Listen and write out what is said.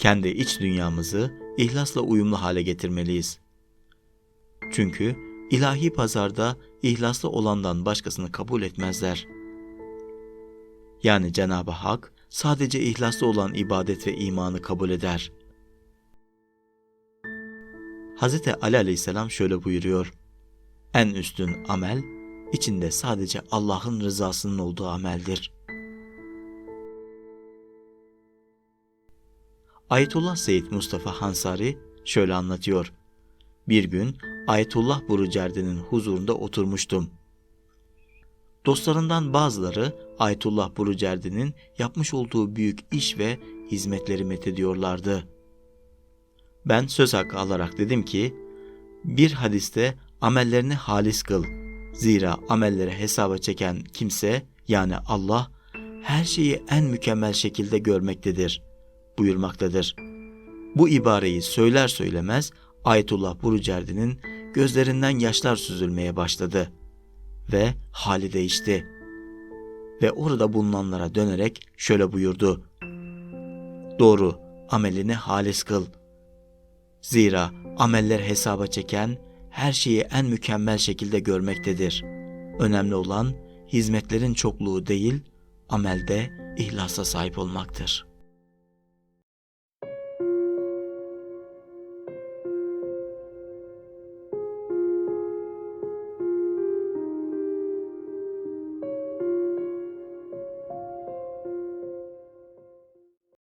kendi iç dünyamızı ihlasla uyumlu hale getirmeliyiz. Çünkü ilahi pazarda ihlaslı olandan başkasını kabul etmezler. Yani Cenab-ı Hak sadece ihlaslı olan ibadet ve imanı kabul eder. Hz. Ali aleyhisselam şöyle buyuruyor. En üstün amel, içinde sadece Allah'ın rızasının olduğu ameldir. Ayetullah Seyyid Mustafa Hansari şöyle anlatıyor. Bir gün Ayetullah Burucerdi'nin huzurunda oturmuştum. Dostlarından bazıları Ayetullah Burucerdi'nin yapmış olduğu büyük iş ve hizmetleri methediyorlardı. Ben söz hakkı alarak dedim ki, bir hadiste amellerini halis kıl. Zira amelleri hesaba çeken kimse yani Allah her şeyi en mükemmel şekilde görmektedir buyurmaktadır. Bu ibareyi söyler söylemez Ayetullah Burucerdi'nin gözlerinden yaşlar süzülmeye başladı ve hali değişti. Ve orada bulunanlara dönerek şöyle buyurdu. Doğru, amelini halis kıl. Zira ameller hesaba çeken her şeyi en mükemmel şekilde görmektedir. Önemli olan hizmetlerin çokluğu değil, amelde ihlasa sahip olmaktır.''